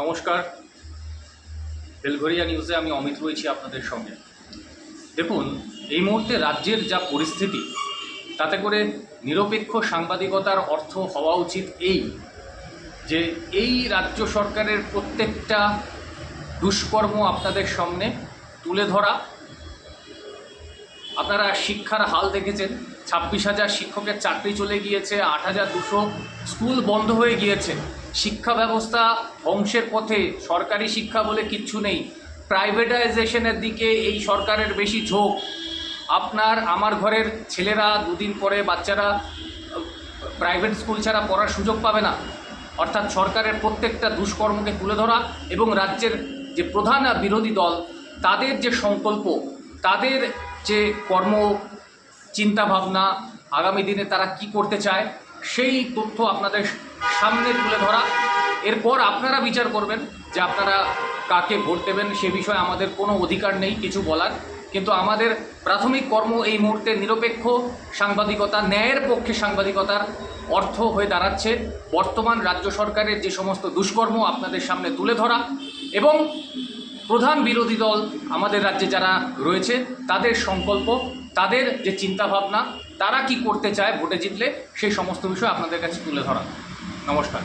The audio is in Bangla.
নমস্কার। বেলঘরিয়া নিউজে আমি অমিত রয়েছি আপনাদের সঙ্গে। দেখুন, এই মুহূর্তে রাজ্যের যা পরিস্থিতি, তাতে করে নিরপেক্ষ সাংবাদিকতার অর্থ হওয়া উচিত এই যে এই রাজ্য সরকারের প্রত্যেকটা দুষ্কর্ম আপনাদের সামনে তুলে ধরা আপনারা শিক্ষার হাল দেখেছেন। ছাব্বিশ হাজার শিক্ষকের চাকরি চলে গিয়েছে, আট হাজার দুশো স্কুল বন্ধ হয়ে গিয়েছে। শিক্ষা ব্যবস্থা ধ্বংসের পথে সরকারি শিক্ষা বলে কিচ্ছু নেই। প্রাইভেটাইজেশনের দিকে এই সরকারের বেশি ঝোঁক। আপনার, আমার ঘরের ছেলেরা দুদিন পরে বাচ্চারা প্রাইভেট স্কুল ছাড়া পড়ার সুযোগ পাবে না। অর্থাৎ সরকারের প্রত্যেকটা দুষ্কর্মকে তুলে ধরা এবং রাজ্যের যে প্রধান বিরোধী দল, তাদের যে সংকল্প তাদের যে কর্ম চিন্তাভাবনা আগামী দিনে তারা কি করতে চায়, সেই তথ্য আপনাদের সামনে তুলে ধরা। এরপর আপনারা বিচার করবেন যে আপনারা কাকে ভোট দেবেন, সে বিষয়ে আমাদের কোনো অধিকার নেই, কিছু বলার। কিন্তু আমাদের প্রাথমিক কর্ম এই মুহূর্তে নিরপেক্ষ সাংবাদিকতা, ন্যায়ের পক্ষে সাংবাদিকতার অর্থ হয়ে দাঁড়াচ্ছে। বর্তমান রাজ্য সরকারের যে সমস্ত দুষ্কর্ম আপনাদের সামনে তুলে ধরা এবং প্রধান বিরোধী দল আমাদের রাজ্যে যারা রয়েছে, তাদের সংকল্প, তাদের যে চিন্তাভাবনা, তারা কি করতে চায় ভোটে জিতলে, সেই সমস্ত বিষয় আপনাদের কাছে তুলে ধরা। নমস্কার।